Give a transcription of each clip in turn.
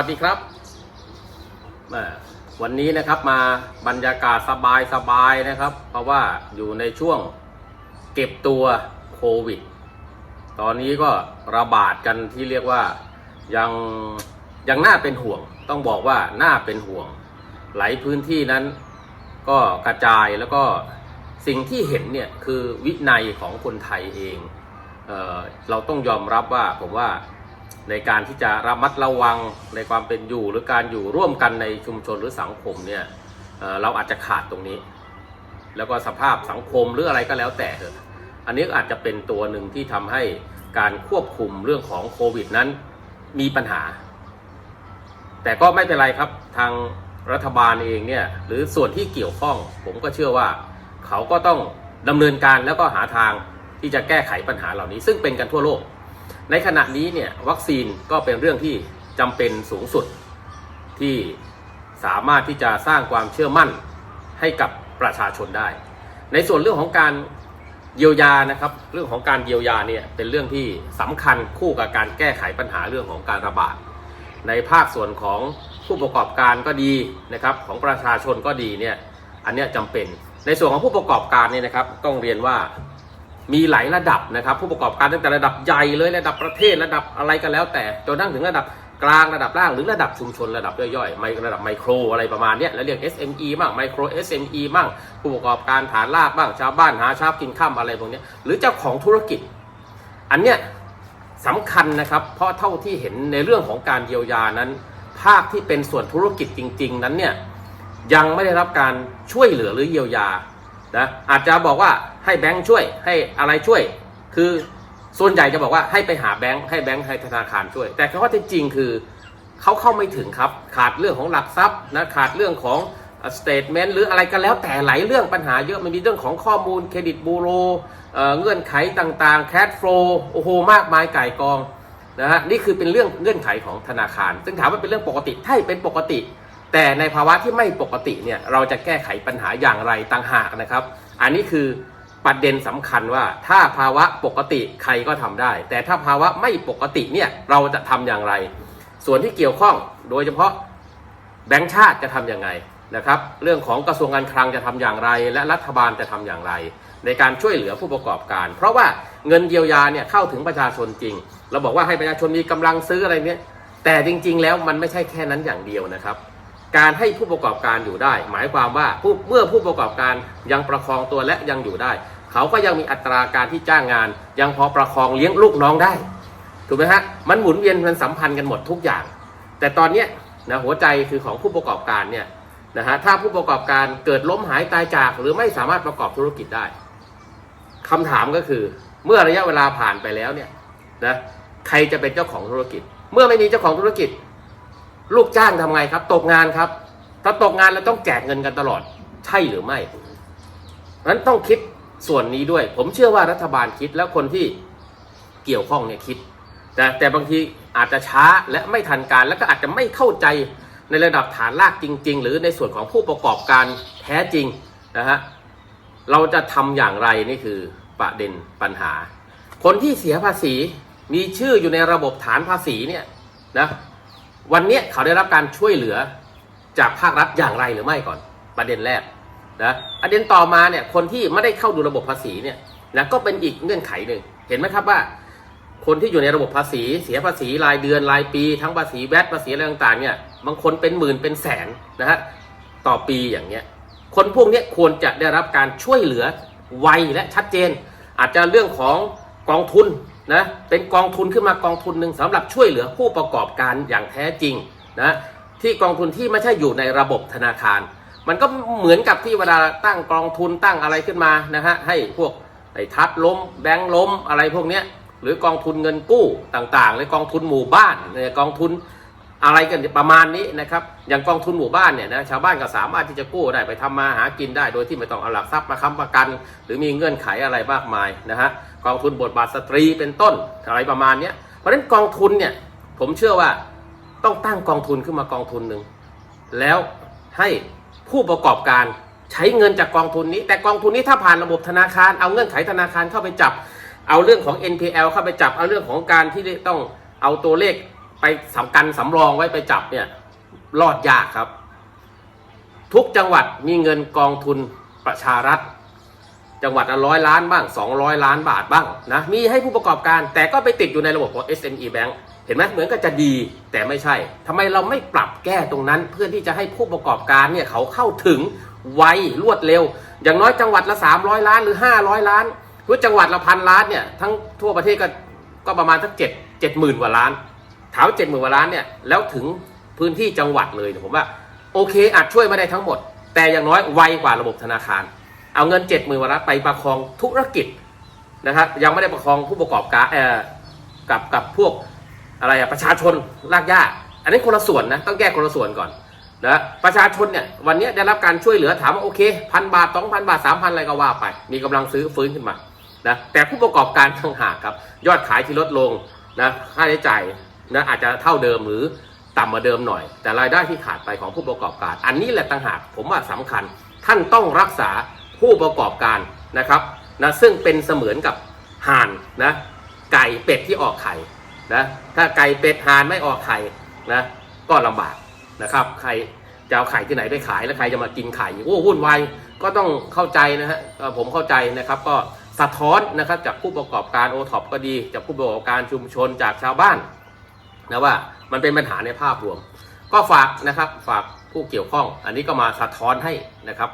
วัสดีครับ วันนี้นะครับมาบรรยากาศสบายสบายๆนะครับ เพราะว่าอยู่ในช่วงเก็บตัวโควิด ตอนนี้ก็ระบาดกันที่เรียกว่ายังยังน่าเป็นห่วง ต้องบอกว่าน่าเป็นห่วง หลายพื้นที่นั้นก็กระจายแล้วก็สิ่งที่เห็นเนี่ยคือวินัยของคนไทยเองเออเราต้องยอมรับว่าผมว่า ในการที่จะระมัดระวังในความเป็นอยู่ หรือการอยู่ร่วมกันในชุมชนหรือสังคมเนี่ยเราอาจจะขาดตรงนี้ แล้วก็สภาพสังคมหรืออะไรก็แล้วแต่เถอะอันนี้อาจจะเป็นตัวหนึ่งที่ทำให้การควบคุมเรื่องของโควิดนั้นมีปัญหา แต่ก็ไม่เป็นไรครับทางรัฐบาลเองเนี่ยหรือส่วนที่เกี่ยวข้อง ผมก็เชื่อว่าเขาก็ต้องดำเนินการแล้วก็หาทางที่จะแก้ไขปัญหาเหล่านี้ ซึ่งเป็นกันทั่วโลก ในขณะนี้เนี่ยวัคซีนก็เป็นเรื่องที่จำเป็นสูงสุดที่สามารถที่จะสร้างความเชื่อมั่นให้กับประชาชนได้ ในส่วนเรื่องของการเยียวยานะครับ เรื่องของการเยียวยาเนี่ยเป็นเรื่องที่สำคัญคู่กับการแก้ไขปัญหาเรื่องของการระบาด ในภาคส่วนของผู้ประกอบการก็ดีนะครับ ของประชาชนก็ดีเนี่ยอันนี้จำเป็นในส่วนของผู้ประกอบการเนี่ยนะครับ ต้องเรียนว่า มีหลายระดับนะครับ ผู้ประกอบการตั้งแต่ระดับใหญ่เลยระดับประเทศระดับอะไรก็แล้ว แต่จนนั่งถึงระดับกลางระดับล่างหรือระดับชุมชนระดับย่อยๆไมระดับไมโครอะไรประมาณนี้แล้วเรียก SME มั่งไมโคร SME มั่งผู้ประกอบการฐานรากบ้างชาวบ้านหาเช้ากินข้ามอะไรพวกนี้หรือเจ้าของธุรกิจ อันเนี้ยสำคัญนะครับ เพราะเท่าที่เห็นในเรื่องของการเยียวยานั้น ภาคที่เป็นส่วนธุรกิจจริง ๆ นั้นเนี่ยยังไม่ได้รับการช่วยเหลือหรือเยียวยานะอาจจะบอกว่า ให้แบงค์ช่วย ให้อะไรช่วย คือส่วนใหญ่จะบอกว่าให้ไปหาแบงค์ให้แบงค์ให้ธนาคารช่วย แต่ข้อเท็จจริงคือเขาเข้าไม่ถึงครับ ขาดเรื่องของหลักทรัพย์นะขาดเรื่องของสเตทเมนต์หรืออะไรก็แล้วแต่หลายเรื่องปัญหาเยอะมันมีเรื่องของข้อมูลเครดิตบูโรเเงื่อนไขต่างๆแคดโฟลโอ้โหมากมายไก่กองนะฮะนี่คือเป็นเรื่องเงื่อนไขของธนาคาร ซึ่งถามว่าเป็นเรื่องปกติใช่เป็นปกติ แต่ในภาวะที่ไม่ปกติเนี่ยเราจะแก้ไขปัญหาอย่างไรต่างหากนะครับ อันนี้คือ ประเด็นสำคัญว่าถ้าภาวะปกติใครก็ทำได้ แต่ถ้าภาวะไม่ปกติเนี่ยเราจะทำอย่างไร ส่วนที่เกี่ยวข้องโดยเฉพาะแบงก์ชาติจะทำยังไงนะครับ เรื่องของกระทรวงการคลังจะทำอย่างไร และรัฐบาลจะทำอย่างไร ในการช่วยเหลือผู้ประกอบการ เพราะว่าเงินเยียวยาเนี่ยเข้าถึงประชาชนจริง เราบอกว่าให้ประชาชนมีกำลังซื้ออะไรเนี่ยแต่จริง ๆ แล้วมันไม่ใช่แค่นั้นอย่างเดียวนะครับการให้ผู้ประกอบการอยู่ได้ หมายความว่าเมื่อผู้ประกอบการยังประคองตัวและยังอยู่ได้ เขาก็ยังมีอัตราการที่จ้างงาน ยังพอประคองเลี้ยงลูกน้องได้ ถูกไหมฮะ มันหมุนเวียนมันสัมพันธ์กันหมดทุกอย่าง แต่ตอนเนี้ยนะหัวใจคือของผู้ประกอบการเนี่ยนะฮะถ้าผู้ประกอบการเกิดล้มหายตายจาก หรือไม่สามารถประกอบธุรกิจได้คำถามก็คือเมื่อระยะเวลาผ่านไปแล้วเนี่ยนะใครจะเป็นเจ้าของธุรกิจ เมื่อไม่มีเจ้าของธุรกิจ ลูกจ้างทำไงครับ ตกงานครับ ถ้าตกงานแล้วต้องแจกเงินกันตลอด ใช่หรือไม่นั้นต้องคิด ส่วนนี้ด้วย ผมเชื่อว่ารัฐบาลคิดแล้วคนที่เกี่ยวข้องเนี่ยคิด แต่แต่บางทีอาจจะช้าและไม่ทันการ แล้วก็อาจจะไม่เข้าใจในระดับฐานรากจริง ๆ หรือในส่วนของผู้ประกอบการแท้จริงนะฮะเราจะทำอย่างไรนี่คือประเด็นปัญหา คนที่เสียภาษีมีชื่ออยู่ในระบบฐานภาษีเนี่ยนะวันเนี้ยเขาได้รับการช่วยเหลือจากภาครัฐอย่างไรหรือไม่ก่อนประเด็นแรก นะประเด็นต่อมาเนี่ยคนที่ไม่ได้เข้าดูระบบภาษีเนี่ยนะก็เป็นอีกเงื่อนไขหนึ่งเห็นไหมครับว่า คนที่อยู่ในระบบภาษี เสียภาษีรายเดือนรายปี ทั้งภาษีแวดภาษีอะไรต่างๆเนี่ยบางคนเป็นหมื่นเป็นแสนนะฮะต่อปีอย่างเงี้ยคนพวกนี้ควรจะได้รับการช่วยเหลือไวและชัดเจน อาจจะเรื่องของกองทุนนะเป็นกองทุนขึ้นมากองทุนหนึ่งสำหรับช่วยเหลือผู้ประกอบการอย่างแท้จริงนะที่กองทุนที่ไม่ใช่อยู่ในระบบธนาคาร มันก็เหมือนกับที่เวลาตั้งกองทุนตั้งอะไรขึ้นมานะฮะให้พวกไอ้ทัดล้มแบงค์ล้มอะไรพวกเนี้ยหรือกองทุนเงินกู้ต่างๆหรือกองทุนหมู่บ้านเนี่ยกองทุนอะไรกันประมาณนี้นะครับอย่างกองทุนหมู่บ้านเนี่ยนะชาวบ้านก็สามารถที่จะกู้ได้ไปทำมาหากินได้ โดยที่ไม่ต้องเอาหลักทรัพย์มาค้ำประกัน หรือมีเงื่อนไขอะไรมากมายนะฮะกองทุนบทบาทสตรีเป็นต้นอะไรประมาณนี้เพราะฉะนั้นกองทุนเนี่ยผมเชื่อว่าต้องตั้งกองทุนขึ้นมากองทุนหนึ่งแล้วให้ ผู้ประกอบการใช้เงินจากกองทุนนี้ แต่กองทุนนี้ถ้าผ่านระบบธนาคาร เอาเงื่อนไขธนาคารเข้าไปจับ เอาเรื่องของ NPL เข้าไปจับ เอาเรื่องของการที่ต้องเอาตัวเลขไปสำกันสำรองไว้ไปจับเนี่ยรอดยากครับ ทุกจังหวัดมีเงินกองทุนประชารัฐ จังหวัดละร้อยล้านบ้าง 200 ล้านบาทบ้างนะมีให้ผู้ประกอบการ แต่ก็ไปติดอยู่ในระบบของ SME Bank เห็นไหมเหมือนกับจะดีแต่ไม่ใช่ทำไมเราไม่ปรับแก้ตรงนั้น เพื่อที่จะให้ผู้ประกอบการเนี่ยเขาเข้าถึงไวรวดเร็ว อย่างน้อยจังหวัดละ 300 ล้านหรือ 500 ล้านหรือจังหวัดละพันล้านเนี่ยทั้งทั่วประเทศก็ก็ประมาณสักเจ็ดเจ็ดหมื่นกว่าล้านถามเจ็ดหมื่นกว่าล้านเนี่ยแล้วถึงพื้นที่จังหวัดเลยเนี่ยผมว่าโอเคอาจช่วยไม่ได้ทั้งหมด แต่อย่างน้อยไวกว่าระบบธนาคาร เอาเงินเจ็ดหมื่นกว่าล้านไปประคองธุรกิจนะครับยังไม่ได้ประคองผู้ประกอบการเอ่อกับกับพวก อะไรอะประชาชนรากหญ้าอันนี้คนละส่วนนะต้องแก้คนละส่วนก่อนนะประชาชนเนี่ยวันนี้ได้รับการช่วยเหลือถามว่าโอเคพันบาทสองพันบาทสามพันอะไรก็ว่าไป มีกำลังซื้อฟื้นขึ้นมานะแต่ผู้ประกอบการต่างหากครับยอดขายที่ลดลงนะค่าใช้จ่ายนะอาจจะเท่าเดิมหรือต่ำกว่าเดิมหน่อย แต่รายได้ที่ขาดไปของผู้ประกอบการ อันนี้แหละต่างหากผมว่าสำคัญท่านต้องรักษาผู้ประกอบการนะครับนะซึ่งเป็นเสมือนกับห่านนะไก่เป็ดที่ออกไข่ นะถ้าไก่เป็ดหานไม่ออกไข่นะก็ลำบากนะครับใครจะเอาไข่ที่ไหนไปขายแล้วใครจะมากินไข่โอ้วุ่นวายก็ต้องเข้าใจนะฮะผมเข้าใจนะครับก็สะท้อนนะครับจากผู้ประกอบการโอท็อปก็ดี จากผู้ประกอบการชุมชนจากชาวบ้านนะว่ามันเป็นปัญหาในภาพรวม ก็ฝากนะครับฝากผู้เกี่ยวข้อง อันนี้ก็มาสะท้อนให้นะครับ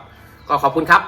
ก็ขอบคุณครับ